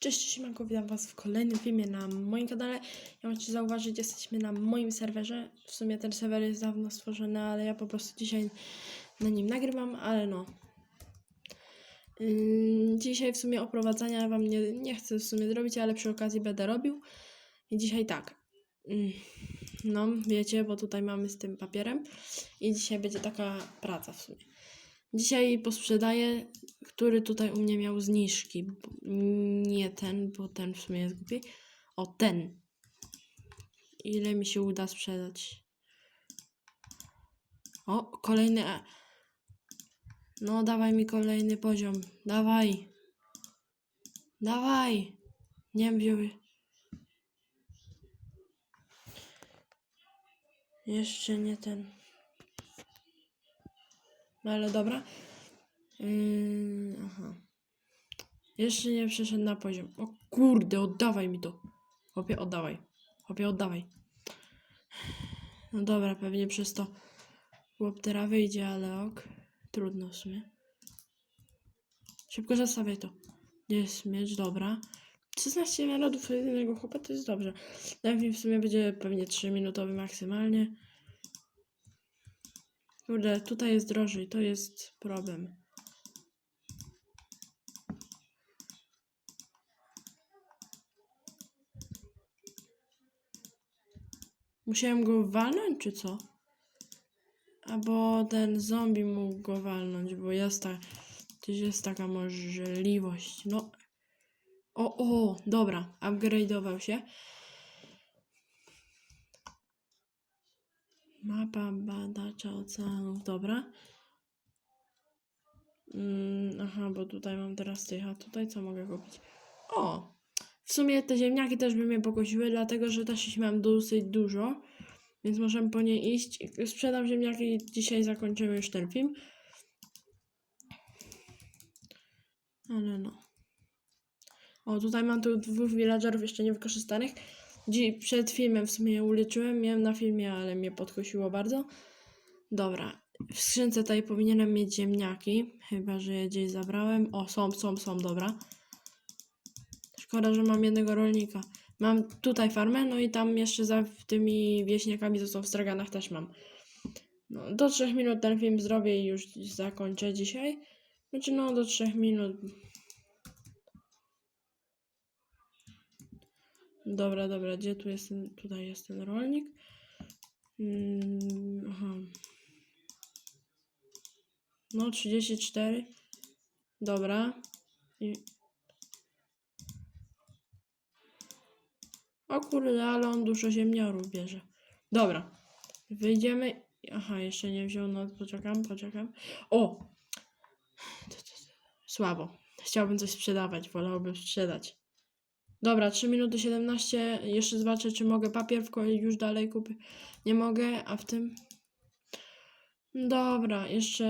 Cześć, siemanko, witam was w kolejnym filmie na moim kanale. Ja możecie zauważyć, jesteśmy na moim serwerze. W sumie ten serwer jest dawno stworzony, ale ja po prostu dzisiaj na nim nagrywam, ale no. Ym, dzisiaj w sumie oprowadzania wam nie, nie chcę w sumie zrobić, ale przy okazji będę robił. I dzisiaj tak. Ym, no, wiecie, bo tutaj mamy z tym papierem. I dzisiaj będzie taka praca w sumie. Dzisiaj posprzedaję, który tutaj u mnie miał zniżki. Nie ten, bo ten w sumie jest głupi. O, ten. Ile mi się uda sprzedać? O, kolejny. e- No, dawaj mi kolejny poziom. Dawaj. Dawaj. Nie wiem, Jeszcze nie ten. No ale dobra. Yy, aha. Jeszcze nie przeszedł na poziom. O kurde, oddawaj mi to. Chłopie, oddawaj. Chłopie, oddawaj. No dobra, pewnie przez to chłoptera wyjdzie, ale ok. Trudno w sumie. Szybko zostawiaj to. Jest miecz? Dobra. 16 narodów jednego chłopa to jest dobrze. Ten film w sumie będzie pewnie 3 minutowy maksymalnie. Kurde, tutaj jest drożej, to jest problem. Musiałem go walnąć, czy co? Albo ten zombie mógł go walnąć, bo jest, ta, jest taka możliwość. No. O, o, dobra, upgrade'ował się. Mapa badacza oceanów, dobra. Mm, aha, bo tutaj mam teraz tych, a tutaj co mogę kupić? O! W sumie te ziemniaki też by mnie pokosiły, dlatego że też ich mam dosyć dużo, więc możemy po nie iść. Sprzedam ziemniaki i dzisiaj zakończymy już ten film. Ale no. O, tutaj mam tu dwóch villagerów jeszcze niewykorzystanych. Dzi przed filmem w sumie uleczyłem, miałem na filmie, ale mnie podkosiło bardzo. Dobra, w skrzynce tutaj powinienem mieć ziemniaki, chyba że je gdzieś zabrałem. O, są, są, są, dobra. Szkoda, że mam jednego rolnika. Mam tutaj farmę, no i tam jeszcze za tymi wieśniakami, co są w straganach też mam. No, do 3 minut ten film zrobię i już zakończę dzisiaj. Znaczy no, do 3 minut. Dobra, dobra, gdzie tu jest ten, tutaj jest ten rolnik? Mm, aha. No, 34. Dobra. I... O kurde, ale on dużo ziemniorów bierze. Dobra. Wyjdziemy. Aha, jeszcze nie wziął, no poczekam, poczekam. O! Słabo. Chciałbym coś sprzedawać, wolałbym sprzedać. Dobra, 3 minuty 17. Jeszcze zobaczę, czy mogę papier w kolei już dalej kupić. Nie mogę, a w tym. Dobra, jeszcze